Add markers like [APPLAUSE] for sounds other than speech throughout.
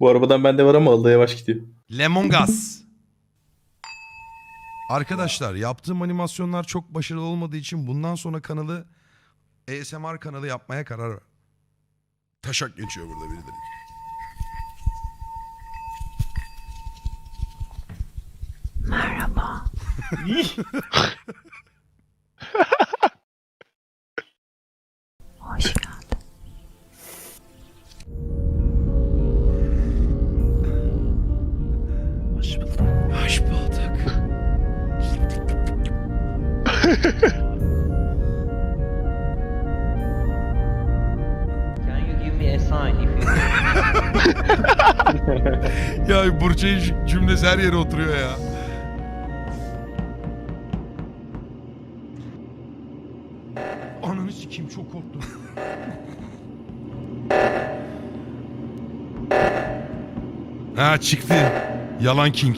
Bu arabadan bende var ama Alda yavaş gidiyor. Lemon Gas. Arkadaşlar yaptığım animasyonlar çok başarılı olmadığı için bundan sonra kanalı ASMR kanalı yapmaya karar ver. Taşak geçiyor burada birileri. Merhaba. [LAUGHS] [LAUGHS] Can you give me a sign if you [LAUGHS] Ya Burçay'ın cü- cümlesi her yere oturuyor ya. Ananı sikeyim çok korktum. [LAUGHS] ha çıktı. Yalan King.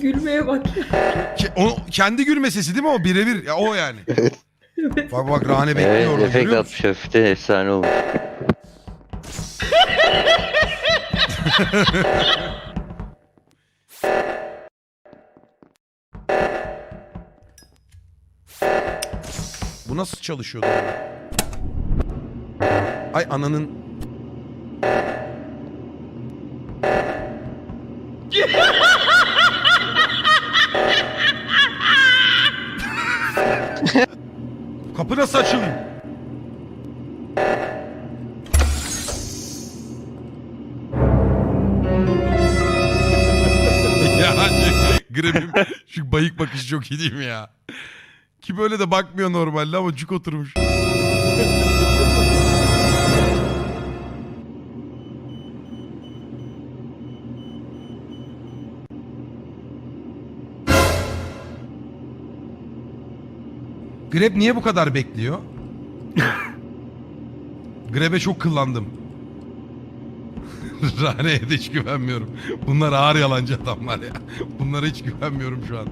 Gülmeye bak. Ke- o, kendi gülme sesi değil mi o? Birebir. Ya o yani. Bak bak Rane bekliyor Evet, orada efekt görüyor musun? atmış hafiften efsane olmuş. [LAUGHS] Bu nasıl çalışıyordu? Ay ananın... [LAUGHS] Kapı nasıl açılıyor? [LAUGHS] ya grevim, şu bayık bakışı çok iyi değil mi ya? Ki böyle de bakmıyor normalde ama cuk oturmuş. Grab niye bu kadar bekliyor? Grab'e çok kıllandım. [LAUGHS] Rane'ye de hiç güvenmiyorum. Bunlar ağır yalancı adamlar ya. Bunlara hiç güvenmiyorum şu an.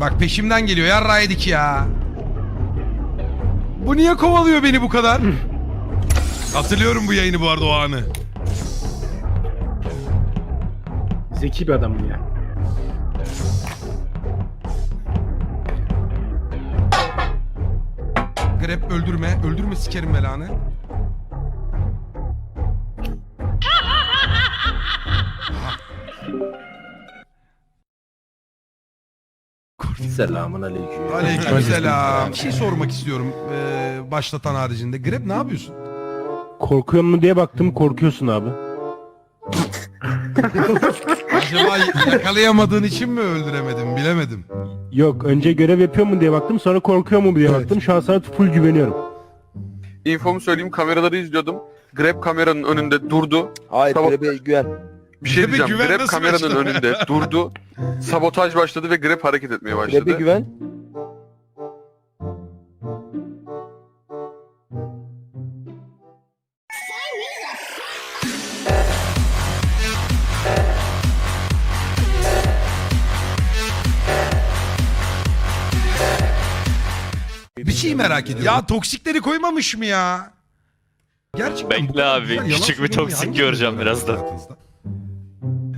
Bak peşimden geliyor yarra yedik ya. Bu niye kovalıyor beni bu kadar? Hatırlıyorum bu yayını bu arada o anı. Zeki bir adam bu ya. Grab öldürme. Öldürme sikerim belanı. Selamun aleyküm. Aleykümselam. Bir şey sormak istiyorum ee, başlatan haricinde. Grab ne yapıyorsun? Korkuyor mu diye baktım korkuyorsun abi. Acaba yakalayamadığın için mi öldüremedin bilemedim. Yok önce görev yapıyor mu diye baktım sonra korkuyor mu diye baktım. Şu an sana full güveniyorum. İnfomu söyleyeyim kameraları izliyordum. Grab kameranın önünde durdu. Hayır Tamam. Grab'e güven. Bir şey Grab'e diyeceğim. güven Grab nasıl kameranın başladı? önünde durdu. [LAUGHS] Sabotaj başladı ve Grab hareket etmeye Grab'e başladı. güven. Bir şey merak ediyorum. Ya toksikleri koymamış mı ya? Gerçekten bu Bekle kadar abi, güzel yalan küçük bir söylemeyi toksik hangi göreceğim birazdan. hayatınızda?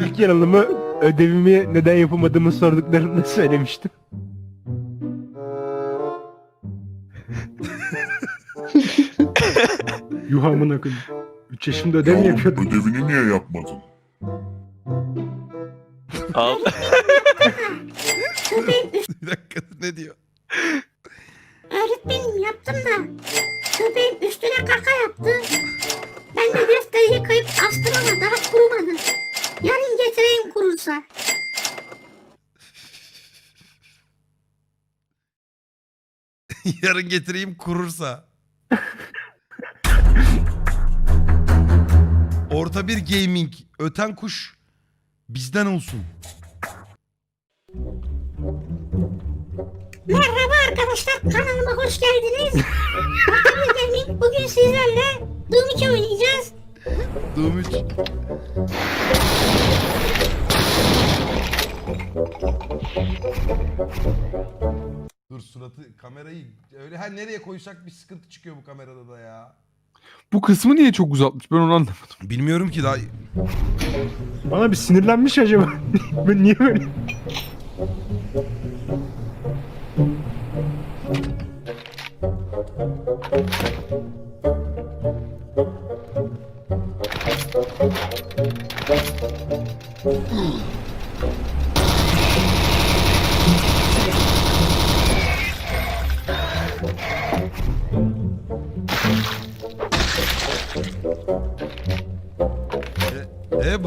İlk yanılımı ödevimi neden yapamadığımı sorduklarında söylemiştim. [LAUGHS] Yuh amına koyayım. 3 yaşımda ödev mi yapıyordum? Ödevini niye yapmadın? Al. [LAUGHS] [LAUGHS] Yarın getireyim kurursa. Orta bir gaming. Öten kuş bizden olsun. Merhaba arkadaşlar kanalıma hoş geldiniz. Ben Bugün sizlerle Doom 2 oynayacağız. Doom 3. Dur suratı kamerayı öyle her nereye koysak bir sıkıntı çıkıyor bu kamerada da ya. Bu kısmı niye çok uzatmış ben onu anlamadım. Bilmiyorum ki daha Bana bir sinirlenmiş acaba. [LAUGHS] ben niye böyle?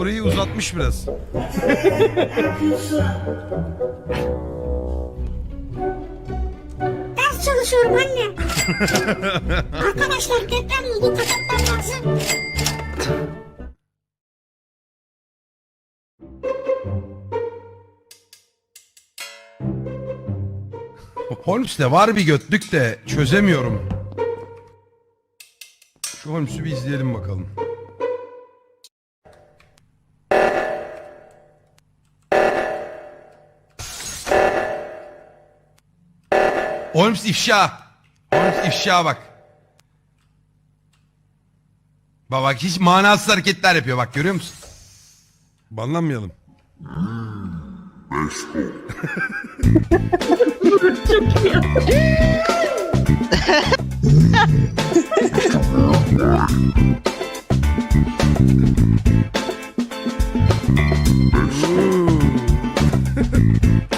Burayı uzatmış biraz. Ders çalışıyorum anne. [LAUGHS] Arkadaşlar deprem oldu kapatmam lazım. Holmes'te var bir götlük de çözemiyorum. Şu Holmes'u bir izleyelim bakalım. Holmes ifşa. Holmes ifşa bak. Bak bak hiç manasız hareketler yapıyor bak görüyor musun? Banlanmayalım.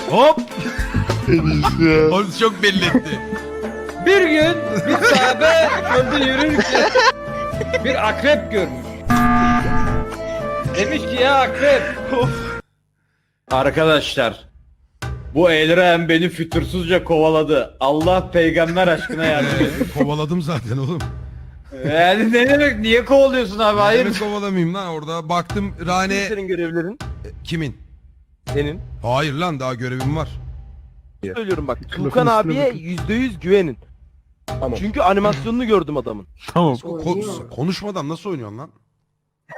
Hop. Holmes çok belli etti. Bir gün bir sahabe çölde yürürken bir akrep görmüş. Demiş ki ya akrep. Arkadaşlar bu Elrem beni fütursuzca kovaladı. Allah peygamber aşkına yardım etsin. Kovaladım zaten oğlum. Yani ne demek niye kovalıyorsun abi hayır. Hayır. kovalamayayım lan orada baktım Rane Senin görevlerin kimin? senin. Hayır lan daha görevim var. Söylüyorum bak. [LAUGHS] Tuğkan abiye yüzde yüz güvenin. Tamam. Çünkü animasyonunu gördüm adamın. [LAUGHS] Tamam. Ko- konuşmadan nasıl oynuyorsun lan?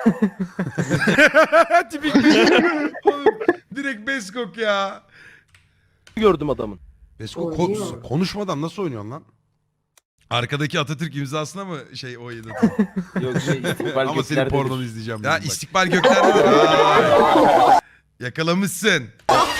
[LAUGHS] Tipik Oğlum, Direkt Beskok ya. Gördüm adamın. Beskok ko- konuşmadan nasıl oynuyorsun lan? Arkadaki Atatürk imzasına mı şey o yedi? Yok şey istikbal Ama senin göklerdedir. pornonu izleyeceğim. Ya istikbal göklerdedir. Vay. Yakalamışsın.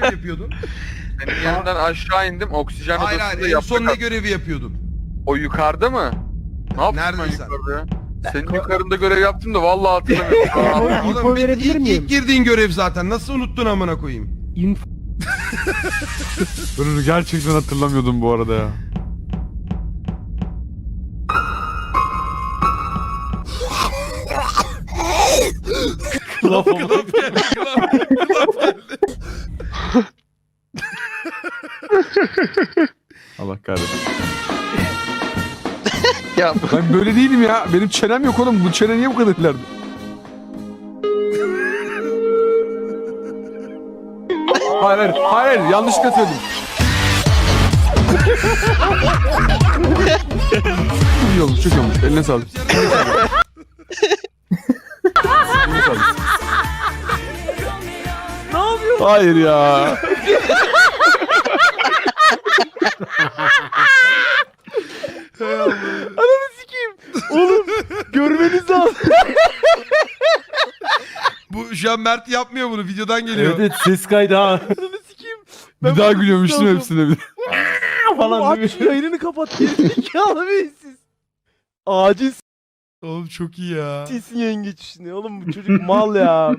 ne yapıyordun? Senin yanından aşağı indim oksijen Hayır odasında hayır en son yaptık. ne görevi yapıyordun? O yukarıda mı? Ne yaptım Neredesin ben sen? yukarıda? Senin yukarında görev yaptım da vallahi hatırlamıyorum. [LAUGHS] Aa, info Oğlum bir- verebilir ilk, miyim? ilk girdiğin görev zaten nasıl unuttun amına koyayım? Info onu gerçekten hatırlamıyordum bu arada ya. [LAUGHS] Klap geldi Kahretsin. [LAUGHS] ya ben böyle değilim ya. Benim çenem yok oğlum. Bu çene niye bu kadar ileride? hayır hayır. Hayır yanlışlıkla söyledim. çok iyi olmuş çok iyi olmuş. Eline sağlık. Eline sağlık. Eline sağlık. Ne yapıyorsun? Hayır ya. Ananı sikeyim. Oğlum görmeniz lazım. Bu şu an Mert yapmıyor bunu videodan geliyor. evet ses kaydı ha. [LAUGHS] Ananı sikeyim. Bir daha gülüyormuştum hepsine bir. [LAUGHS] Falan aç şu yayınını kapat. Gerizekalı beyinsiz. Acil Oğlum çok iyi ya. silsin yayın geçişini. Oğlum bu çocuk mal ya.